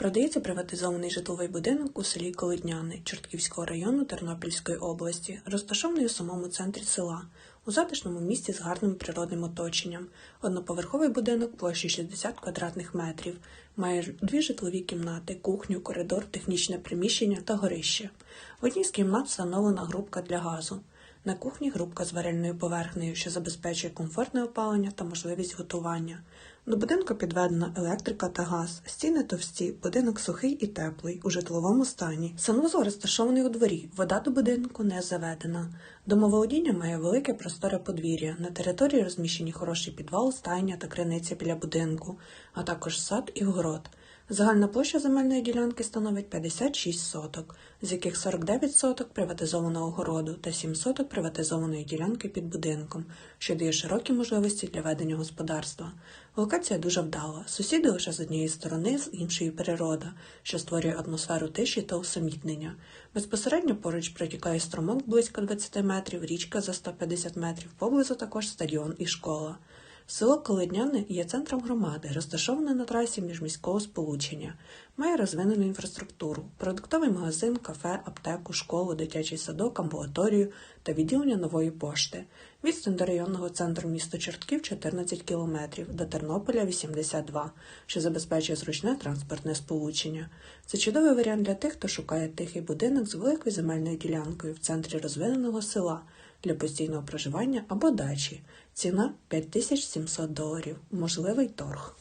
Продається приватизований житловий будинок у селі Колидняни Чортківського району Тернопільської області, розташований у самому центрі села, у затишному місті з гарним природним оточенням. Одноповерховий будинок площею 60 квадратних метрів, має дві житлові кімнати, кухню, коридор, технічне приміщення та горище. В одній з кімнат встановлена грубка для газу. На кухні грубка з варильною поверхнею, що забезпечує комфортне опалення та можливість готування. До будинку підведена електрика та газ, стіни товсті, будинок сухий і теплий, у житловому стані. Санвузол розташований у дворі, вода до будинку не заведена. Домоволодіння має велике просторе подвір'я. На території розміщені хороший підвал, стайня та криниця біля будинку, а також сад і город. Загальна площа земельної ділянки становить 56 соток, з яких 49 соток приватизованого городу та 7 соток приватизованої ділянки під будинком, що дає широкі можливості для ведення господарства. Локація дуже вдала. Сусіди лише з однієї сторони, з іншої природа, що створює атмосферу тиші та усамітнення. Безпосередньо поруч протікає струмок близько 20 метрів, річка за 150 метрів, поблизу також стадіон і школа. Село Колодняне є центром громади, розташоване на трасі міжміського сполучення, має розвинену інфраструктуру, продуктовий магазин, кафе, аптеку, школу, дитячий садок, амбулаторію та відділення нової пошти. Відстань до районного центру міста Чортків 14 км, до Тернополя 82, що забезпечує зручне транспортне сполучення. Це чудовий варіант для тих, хто шукає тихий будинок з великою земельною ділянкою в центрі розвиненого села для постійного проживання або дачі. Ціна 5700 доларів. Можливий торг.